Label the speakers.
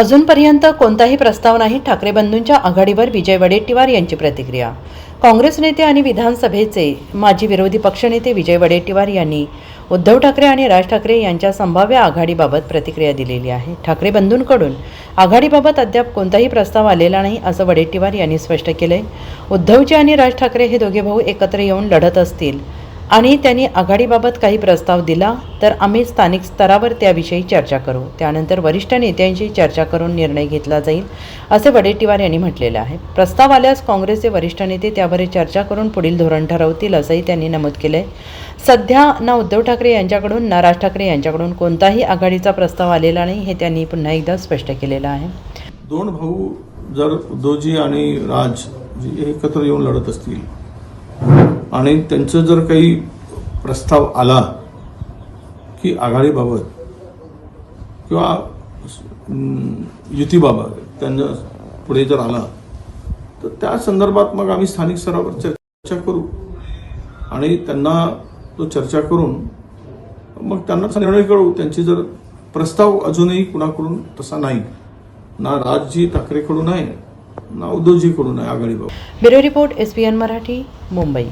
Speaker 1: अजूनपर्यंत कोणताही प्रस्ताव नाही ठाकरे बंधूंच्या आघाडीवर विजय वडेट्टीवार यांची प्रतिक्रिया. काँग्रेस नेते आणि विधानसभेचे माजी विरोधी पक्षनेते विजय वडेट्टीवार यांनी उद्धव ठाकरे आणि राज ठाकरे यांच्या संभाव्य आघाडीबाबत प्रतिक्रिया दिलेली आहे. ठाकरे बंधूंकडून आघाडीबाबत अद्याप कोणताही प्रस्ताव आलेला नाही असं वडेट्टीवार यांनी स्पष्ट केलंय. उद्धवजी आणि राज ठाकरे हे दोघे भाऊ एकत्र येऊन लढत असतील आणि त्यांनी आघाडीबाबत काही प्रस्ताव दिला तर आम्ही स्थानिक स्तरावर त्याविषयी चर्चा करू. त्यानंतर वरिष्ठ नेत्यांशी चर्चा करून निर्णय घेतला जाईल असे वडेट्टीवार यांनी म्हटलेलं आहे. प्रस्ताव आल्यास काँग्रेसचे वरिष्ठ नेते त्यावर चर्चा करून पुढील धोरण ठरवतील असंही त्यांनी नमूद केलं आहे सध्या ना उद्धव ठाकरे यांच्याकडून ना राज ठाकरे यांच्याकडून कोणताही आघाडीचा प्रस्ताव आलेला नाही हे त्यांनी पुन्हा एकदा स्पष्ट केलेलं आहे.
Speaker 2: दोन भाऊ जर उद्धवजी आणि राज एकत्र येऊन लढत असतील आणि त्यांचं जर काही प्रस्ताव आला की आघाडीबाबत किंवा युतीबाबत त्यांना पुढे जर आला तर त्या संदर्भात मग आम्ही स्थानिक स्तरावर चर्चा करू. आणि त्यांना तो चर्चा करून मग त्यांना निर्णय कळवू त्यांची जर प्रस्ताव अजूनही कुणाकडून तसा नाही ना राजजी ठाकरेकडून आहे ना उद्धवजीकडून आहे आघाडीबाबत
Speaker 1: bureau report S Marathi Mumbai.